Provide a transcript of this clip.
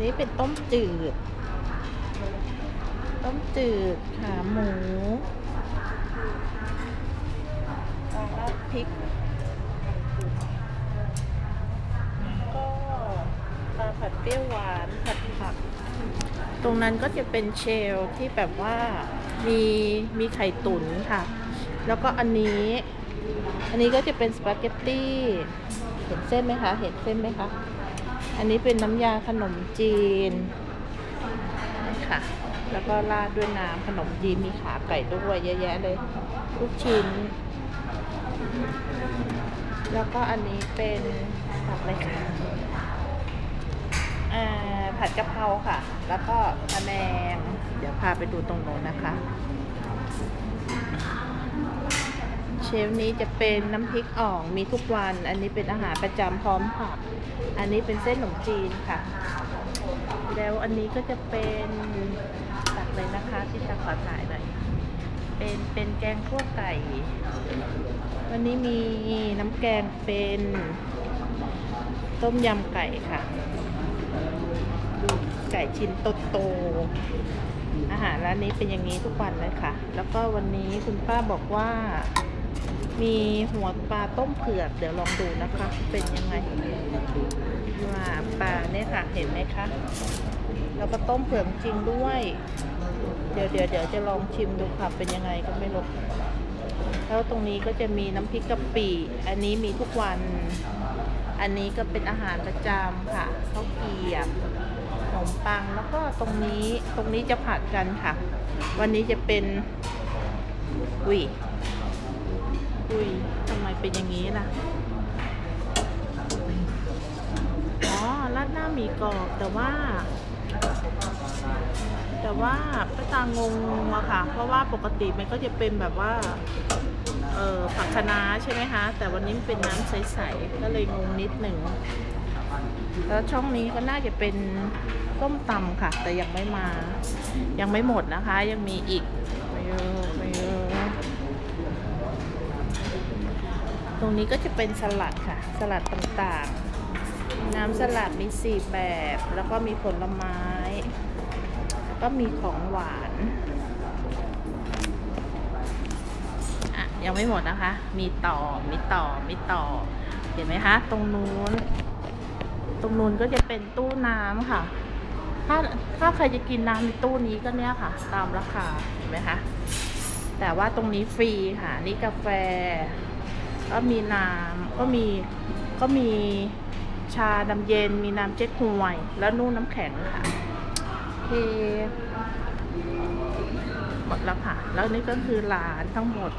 นี่เป็นต้มจืด ต้มจืดขาหมูราดพริก ก็ปลาผัดเปรี้ยวหวานผัดผัก ตรงนั้นก็จะเป็นเชลที่แบบว่ามีมีไข่ตุ๋นค่ะ แล้วก็อันนี้ อันนี้ก็จะเป็นสปาเกตตี้ เห็นเส้นไหมคะ เห็นเส้นไหมคะ อันนี้เป็นน้ำยาขนมจีนนี่ค่ะ แล้วก็ราดด้วยน้ำขนมจีนมีขาไก่ด้วยเยอะแยะเลยลูกชิ้น แล้วก็อันนี้เป็นผักอะไรคะอ่าผัดกะเพราค่ะ แล้วก็พะแนง เดี๋ยวพาไปดูตรงโน้นนะคะ เชฟนี้จะเป็นน้ำพริกอ่องมีทุกวัน อันนี้เป็นอาหารประจำพร้อมผัก อันนี้เป็นเส้นขนมจีนค่ะ แล้วอันนี้ก็จะเป็นตักเลยนะคะที่ตาขอถ่ายหน่อยเป็นเป็นแกงคั่วไก่ วันนี้มีน้ำแกงเป็นต้มยำไก่ค่ะดูไก่ชิ้นโตอาหารร้านนี้เป็นอย่างนี้ทุกวันเลยค่ะ แล้วก็วันนี้คุณป้าบอกว่า มีหัวปลาต้มเผือก เดี๋ยวลองดูนะคะ เป็นยังไงว่าปลาเนี่ยค่ะ เห็นไหมคะ แล้วก็ต้มเผือกจริงด้วย เดี๋ยวเดี๋ยวเดี๋ยวจะลองชิมดูค่ะ เป็นยังไงก็ไม่รู้แล้วตรงนี้ก็จะมีน้ำพริกกะปิ อันนี้มีทุกวัน อันนี้ก็เป็นอาหารประจำค่ะข้าวเกรียบขนมปัง แล้วก็ตรงนี้ ตรงนี้จะผัดกันค่ะ วันนี้จะเป็นอุ้ย อุ้ยทำไมเป็นอย่างนี้ล่ะ อ๋อราดหน้าหมีกรอบแต่ว่า แต่ว่าป้าตางงอะค่ะ เพราะว่าปกติมันก็จะเป็นแบบว่า เออผักคะน้าใช่ไหมคะ แต่วันนี้มันเป็นน้ำใสๆ ก็เลยงงนิดหนึ่ง แล้วช่องนี้ก็น่าจะเป็นต้มตำค่ะ แต่ยังไม่มา ยังไม่หมดนะคะ ยังมีอีก ไม่เยอะไม่เยอะ ตรงนี้ก็จะเป็นสลัดค่ะ สลัดต่างๆ น้ำสลัดมีสี่แบบ แล้วก็มีผลไม้ ก็มีของหวานอะยังไม่หมดนะคะ มีต่อ มีต่อ มีต่อ เห็นไหมคะ ตรงนู้น ตรงนู้นก็จะเป็นตู้น้ำค่ะ ถ้าถ้าใครจะกินน้ำในตู้นี้ก็เนี้ยค่ะ ตามราคา เห็นไหมคะ แต่ว่าตรงนี้ฟรีค่ะ นี่กาแฟ ก็มีน้ำก็มีก็มีชาดำเย็น มีน้ำเจ๊กฮวย แล้วนู่นน้ำแข็งค่ะโอเคหมดแล้วค่ะ แล้วนี่ก็คือร้านทั้งหมด